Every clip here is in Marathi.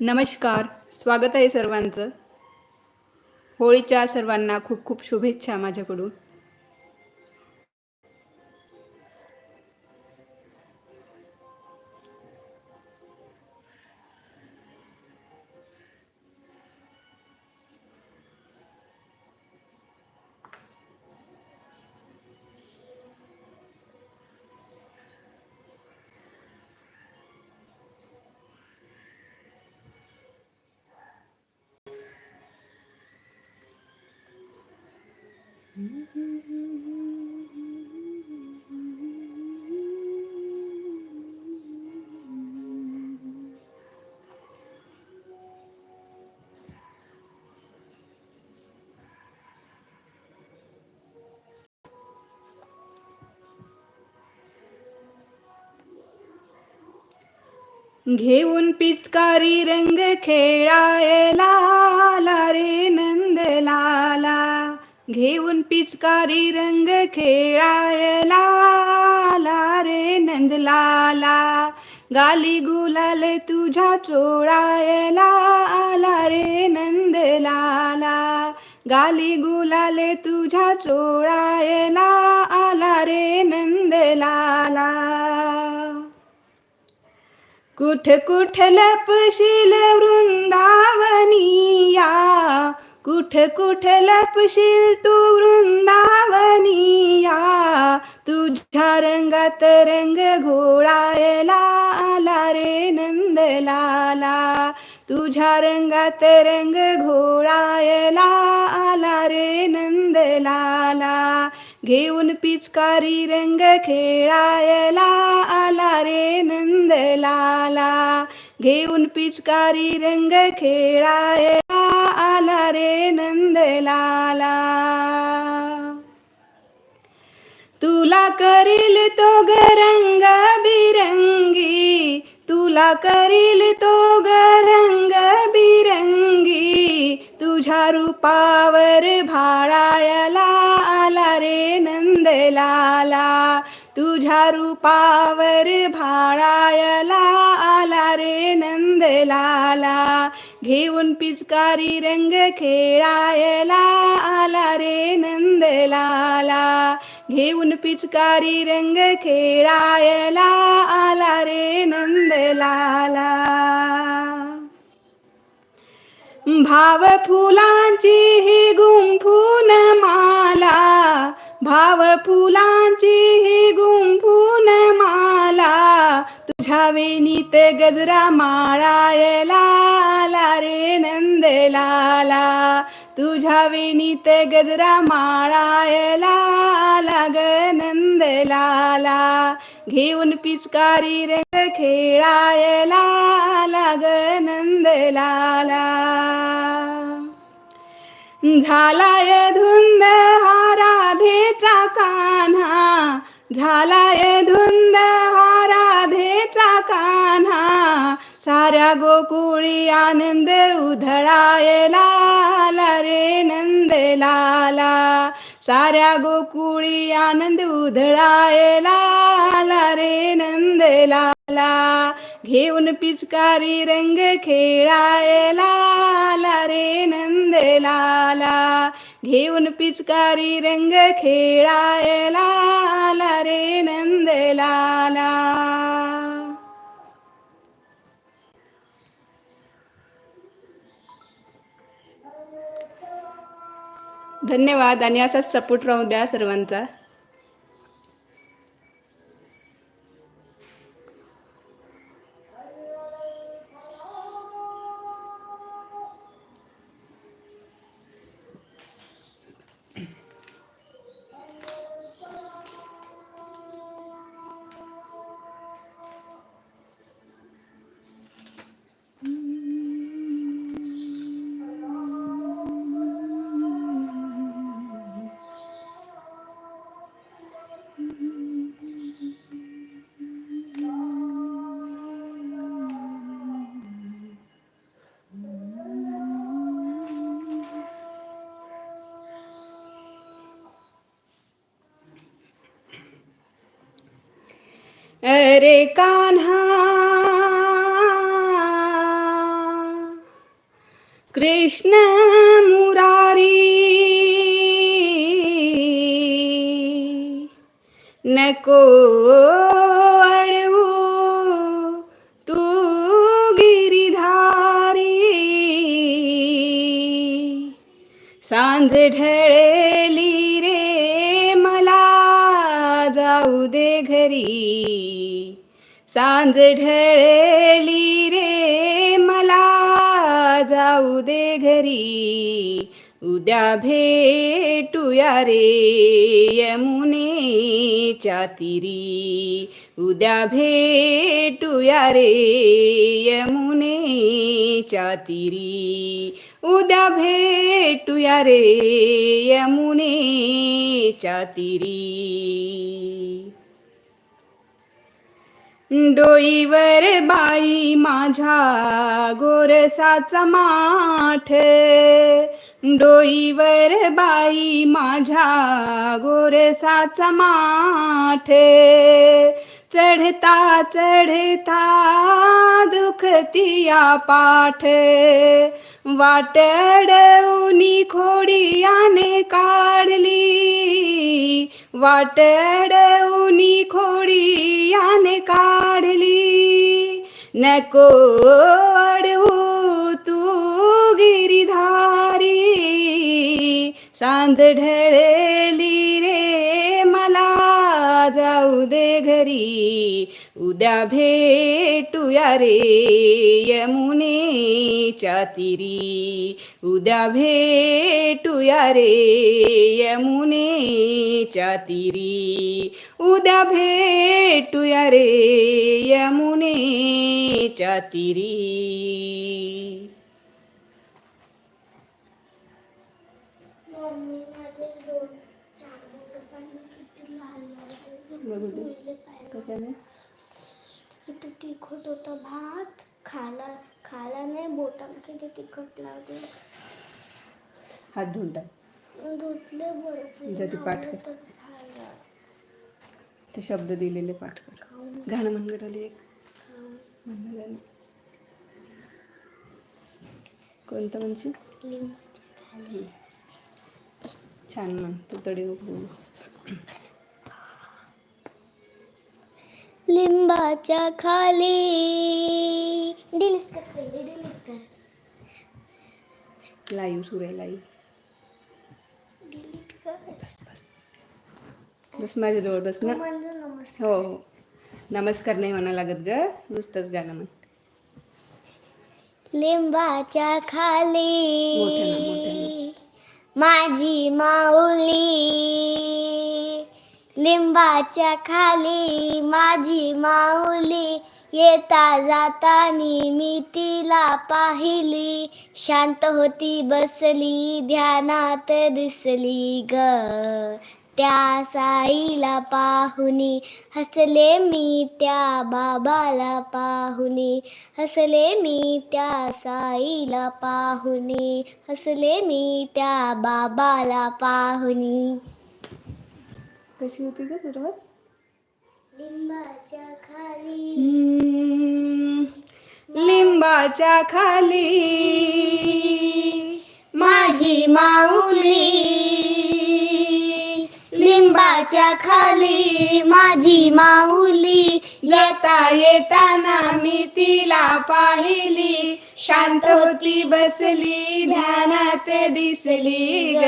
नमस्कार स्वागत आहे सर्वांचं. होळीच्या सर्वांना खूप खूप शुभेच्छा माझ्याकडून. घेऊन पिचकारी रंग खेळायला आला रे नंद लाला घेऊन पिचकारी रंग खेळायला आला रे नंदलाला. गाली गुलाल तुझ्या चोळायला आला रे नंदलाला. गाली गुलाले तुझ्या चोळायला आला रे नंदलाला. कुठ कुठ लपशील वृ कुठ कुठ लपशील तू वृंदावनिया? तुझ्या रंगात रंग घोळायला आला रे नंदलाला. तुझ्या रंगात रंग घोळायला आला रे नंदलाला. घेऊन पिचकारी रंग खेळायला आला रे नंदलाला. घेऊन पिचकारी रंग खेळायला आला रे नंदलाला. तुला करील तो ग रंग बिरंगी तुला करील तो ग रंग बिरंगी तुझ्या रूपावर भाळायला आला रे नंदलाला. तुझ्या रूपावर भाळायला आला रे नंदलाला. घेऊन पिचकारी रंग खेळायला आला रे नंदलाला. घेऊन पिचकारी रंग खेळायला आला रे नंदलाला. भाव फुलांची ही गुंफून मा फुलांची ही गुंफून माला तुझ्या वेणीत गजरा माळायला आला रे नंदलाला. तुझ्या वेणीत गजरा माळायला आला ग नंदलाला. घेऊन पिचकारी रंग खेळायला आला ग नंदलाला. झालाय धुंद हा राधेचा कान्हा. झालाय धुंद हा राधेचा कान्हा. साऱ्या गोकुळी आनंद उधळायला रे रे नंदलाला. साऱ्या गोकुळी आनंद उधळायला आला रे नंदलाला. घेऊन पिचकारी रंग खेळायला आला रे नंदलाला. घेऊन पिचकारी रंग खेळायला आला रे नंदलाला. धन्यवाद आणि असाच सपोर्ट राहू द्या सर्वांचा. अरे कान्हा कृष्ण मुरारी नको अडवू तू गिरिधारी. सांज ढळली सांज ढळली रे मला जाऊ दे घरी. उद्या भेटूया रे यमुनेच्या तिरी. उद्या भेटूया रे यमुनेच्या तिरी. उद्या भेटूया रे यमुनेच्या तिरी. डोईवर बाई माझ्या गोरसाचा माठ. डोईवर बाई माझ्या गोरसाचा माठ. चढता चढता दुखतिया पाठ. वाटडऊनी खोडियाने काढली. वाटडऊनी खोडियाने काढली. नको अडवू तू गिरिधारी. सांज ढळली रे जाऊ दे घरी. उद्या भेटूया रे यमुनेच्या तिरी. उद्या भेटूया रे यमुनेच्या तिरी. उद्या भेटूया रे यमुनेच्या तिरी मम्मी माझे दोन चार बोटं पाणी किती लाल लाल बघू दे. कशाने? किती तिखट होतं भात. खाला खाला नाही बोटाला किती तिखट लागलं. हात धुवून टाक. धुतले बरोबर जा ते पाठ कर. ते शब्द दिलेले पाठ कर. गाणं मनगटाले एक. खाऊन. म्हणणं गाणं कोणतं म्हणशील. छान म्हण. तू तडी नको लिंबाच्या खाली. डिलीट कर पहिले डिलीट कर लाईव्ह सुरू आहे लाईव्ह डिलीट कर. बस बस. बस माझ्याजवळ बस ना. नमस्कार. हो हो. नमस्कार नाही म्हणा लागत ग. नुसतंच गाणं म्हण. लिंबाच्या खाली. माझी माऊली. लिंबाच्या खाली माझी माऊली येता जातानी मी तिला पाहिली. शांत होती बसली ध्यानात दिसली ग. त्या साईला पाहुनी हसले मी त्या बाबाला पाहुनी. हसले मी त्या साईला पाहुनी हसले मी त्या बाबाला पाहुनी. कशी होती ग सुरुवात? लिंबाच्या खाली. लिंबाच्या खाली. माझी माऊली. लिंबाच्या खाली माझी माऊली. जाता येताना मी तिला पाहिली. शांत होती बसली ध्यानात दिसली ग.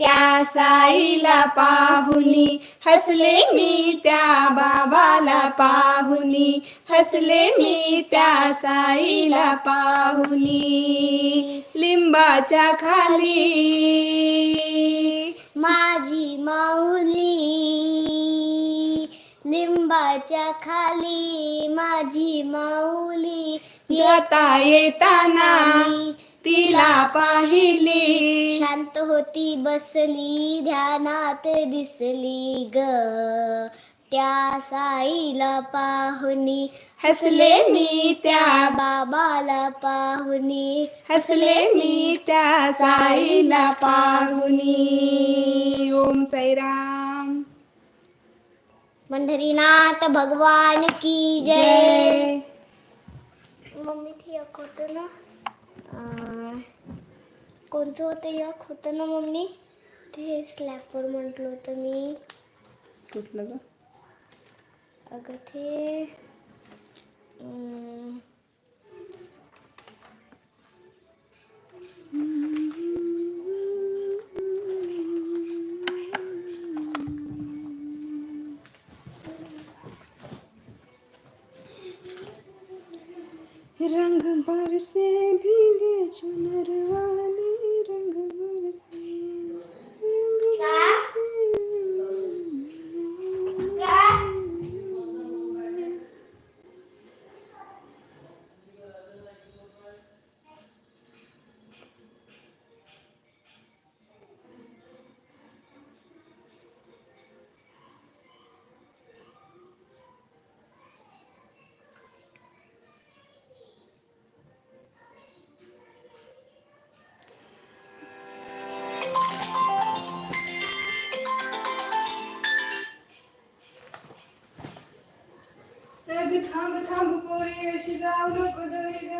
त्या साईला पाहुनी हसले मी त्या बाबाला पाहुनी हसले मी त्या साईला पाहुनी लिंबाच्या खाली. माझी माऊली. लिंबाच्या खाली माझी माऊली. जाता येताना तिला पाहिली. शांत होती बसली ध्यानात दिसली ग. त्या साईला पाहुनी हसले मी त्या बाबाला पाहुनी हसले मी त्या साईला पाहुनी ओम साईराम. पंढरीनाथ भगवान की जय. मम्मी थी ना अं, कोणतं होतं एक होतं ना मम्मी? ते स्लॅपवर म्हटलं होतं मी. कुठलं ग? अगं ते अं, रंग बरसे भीगे चुनर Shiva, Urukudu, Urukudu.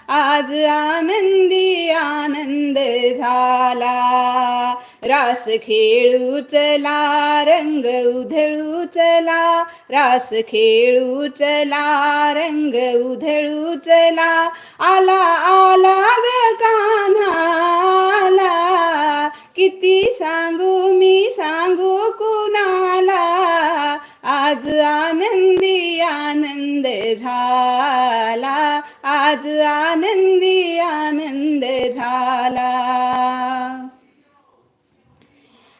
आज आनंदी आनंद झाला. रास खेळू चला रंग उधळू चला रास खेळू चला रंग उधळू चला आला आला ग कान्हाला किती सांगू मी सांगू कुणाला? आज आनंदी आनंद झाला. आज आनंदी आनंद झाला.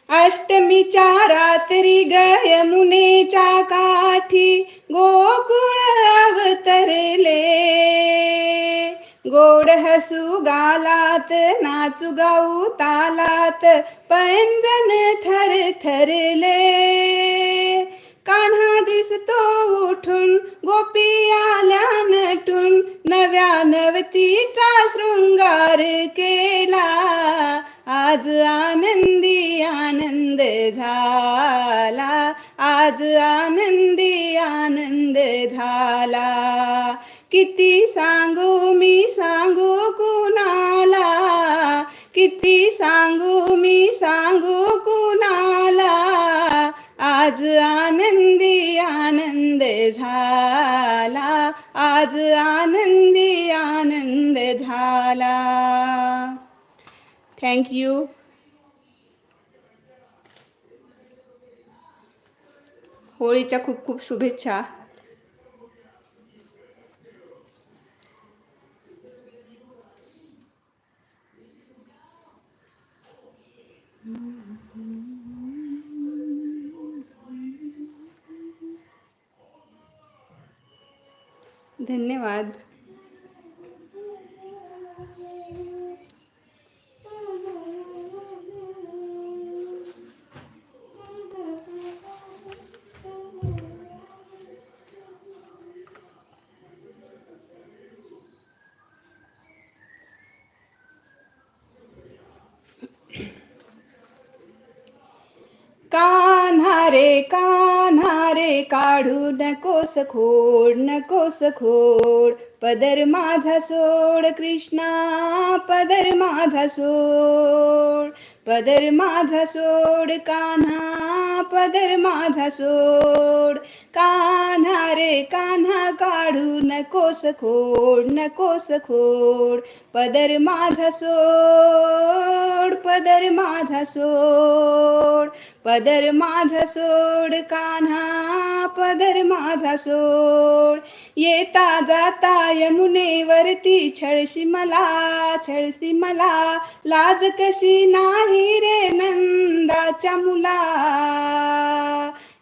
अष्टमीच्या रात्री ग यमुनेच्या काठी गोकुळ अवतरले. गोड हसू गालात नाचू गाऊ तालात पैंजन थर थरले कान्हा दिसतो उठून गोपी आल्या नटून नव्या नवतीचा शृंगार केला. आज आनंदी आनंद झाला आज आनंदी आनंद झाला. किती सांगू मी सांगू कुणाला? किती सांगू मी सांगू कुणाला? आज आनंद आनंद झाला. आज आनंदी आनंद झाला. थँक यू होळीच्या खूप खूप शुभेच्छा. धन्यवाद. काढू नकोस खोड नकोस खोड. पदर माझा सोड कृष्णा पदर माझा सोड. पदर माझा सोड कान्हा पदर माझा सोड. कान्हा रे कान्हा काढू नकोस खोड नकोस खोड. पदर माझा सोड पदर माझा सोड. पदर माझा सोड कान्हा पदर माझा सोड. येता जाता यमुनेवरती छळशी मला छळशी मला. लाज कशी नाही रे नंदाच्या मुला.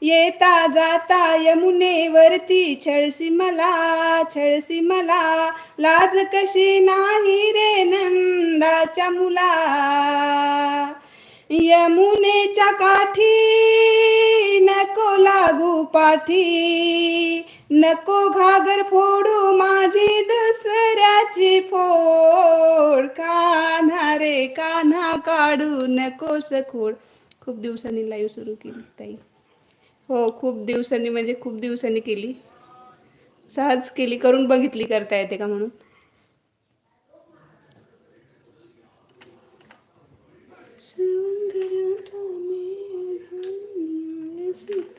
येता जाता यमुनेवरती छळशी मला छळशी मला. लाज कशी नाही रे नंदाच्या मुला. यमुनेच्या काठी नको लागू पाठी नको घागर फोडू माझी दुसऱ्याची फोड कान्हा रे कान्हा काढू नको सखोड खूप दिवसांनी लाईव्ह सुरू केली ताई. हो खूप दिवसांनी म्हणजे खूप दिवसांनी केली. सहज केली करून बघितली करता येते का म्हणून? So See.